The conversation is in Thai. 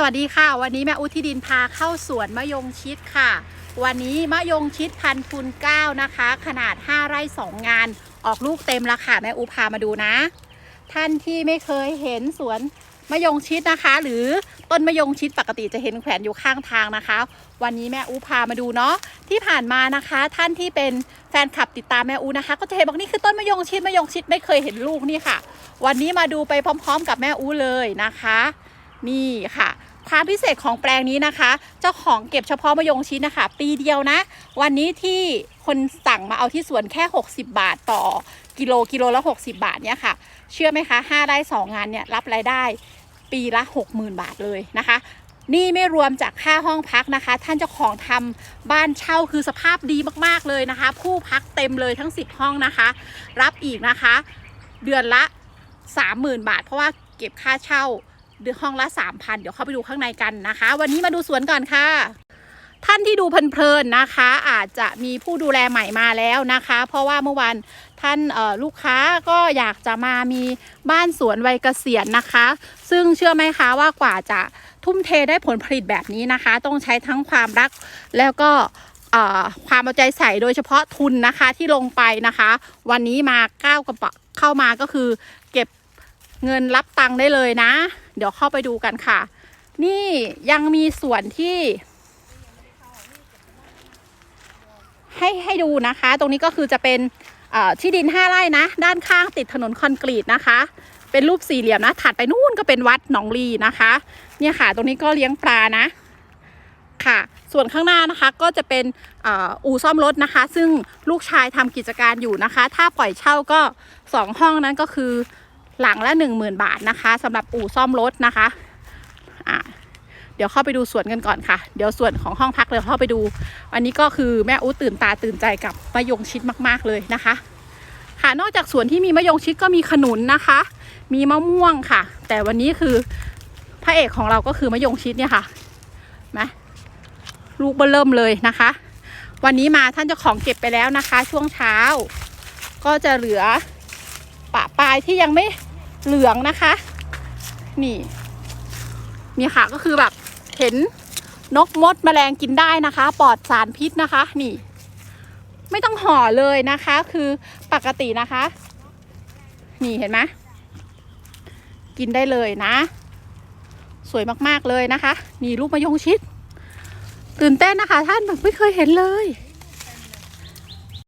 สวัสดีค่ะ วันนี้แม่อุทิดินพาเข้าสวนมะยงชิดค่ะ วันนี้มะยงชิดพันธุ์ทุนเก้านะคะ ขนาด 5 ไร่2งาน ออกลูกเต็มแล้วค่ะ แม่อุพามาดูนะ ท่านที่ไม่เคยเห็นสวนมะยงชิดนะคะ หรือต้นมะยงชิดปกติจะเห็นแขวนอยู่ข้างทางนะคะ วันนี้แม่อูพามาดูเนาะที่ผ่านมานะคะ ท่านที่เป็นแฟนคลับติดตามแม่อูนะคะ ก็จะเห็นบอกนี่คือต้นมะยงชิดมะยงชิดไม่เคยเห็นลูกนี่ค่ะ วันนี้มาดูไปพร้อม ๆ กับแม่อูเลยนะคะ นี่ค่ะความพิเศษของแปลงนี้นะคะ เจ้าของเก็บเฉพาะมะยงชิดนะคะ ปีเดียวนะ วันนี้ที่คนสั่งมาเอาที่สวนแค่ 60 บาทต่อกิโลกิโลละ 60 บาทเนี่ยค่ะ เชื่อไหมคะ5ได้2งานเนี่ยรับรายได้ปีละ 60,000 บาทเลยนะคะ นี่ไม่รวมจากค่าห้องพักนะคะ ท่านเจ้าของทำบ้านเช่าคือสภาพดีมากๆเลยนะคะ ผู้พักเต็มเลยทั้ง 10 ห้องนะคะ รับอีกนะคะ เดือนละ 30,000 บาท เพราะว่าเก็บค่าเช่า ห้องละ3,000เดี๋ยวเข้าไปดูข้างในกันนะคะ วันนี้มาดูสวนก่อนค่ะ ท่านที่ดูเพลินๆนะคะ อาจจะมีผู้ดูแลใหม่มาแล้วนะคะ เพราะว่าเมื่อวานท่านลูกค้าก็อยากจะมามีบ้านสวนวัยเกษียณนะคะ ซึ่งเชื่อไหมคะว่ากว่าจะทุ่มเทได้ผลผลิตแบบนี้นะคะ ต้องใช้ทั้งความรักแล้วก็ความเอาใจใส่โดยเฉพาะทุนนะคะที่ลงไปนะคะ วันนี้มาก้าวกระเป๋าเข้ามาก็คือ เก็บ เงินรับตังค์ได้เลยนะ เดี๋ยวเข้าไปดูกันค่ะ นี่ยังมีส่วนที่ ให้ให้ดูนะคะ ตรงนี้ก็คือจะเป็นที่ดิน5ไร่นะ ด้านข้างติดถนนคอนกรีตนะคะ เป็นรูปสี่เหลี่ยมนะ ถัดไปนู่นก็เป็นวัดหนองลีนะคะ เนี่ยค่ะ ตรงนี้ก็เลี้ยงปลานะค่ะ ส่วนข้างหน้านะคะก็จะเป็นออู่ซ่อมรถนะคะ ซึ่งลูกชายทำกิจการอยู่นะคะ ถ้าปล่อยเช่าก็ 2 ห้องนั้นก็คือ หลังละ 10,000 บาทนะคะสำหรับอู่ซ่อมรถนะคะอะเดี๋ยวเข้าไปดูสวนกันก่อนค่ะ เดี๋ยวส่วนของห้องพักเดี๋ยวเข้าไปดู อันนี้ก็คือแม่อู้ตื่นตาตื่นใจกับมะยงชิดมากๆเลยนะคะ ค่ะนอกจากสวนที่มีมะยงชิดก็มีขนุนนะคะ มีมะม่วงค่ะ แต่วันนี้คือพระเอกของเราก็คือมะยงชิดเนี่ยค่ะนะลูกเบอร์เริ่มเลยนะคะ วันนี้มาท่านเจ้าของเก็บไปแล้วนะคะ ช่วงเช้า ก็จะเหลือปะปลายที่ยังไม่ เหลืองนะคะ นี่นี่ค่ะก็คือแบบเห็นนกมดแมลงกินได้นะคะ ปลอดสารพิษนะคะ นี่ ไม่ต้องห่อเลยนะคะ คือปกตินะคะ นี่เห็นไหมกินได้เลยนะ สวยมากๆเลยนะคะ นี่รูปมะยงชิด ตื่นเต้นนะคะ ท่านแบบไม่เคยเห็นเลย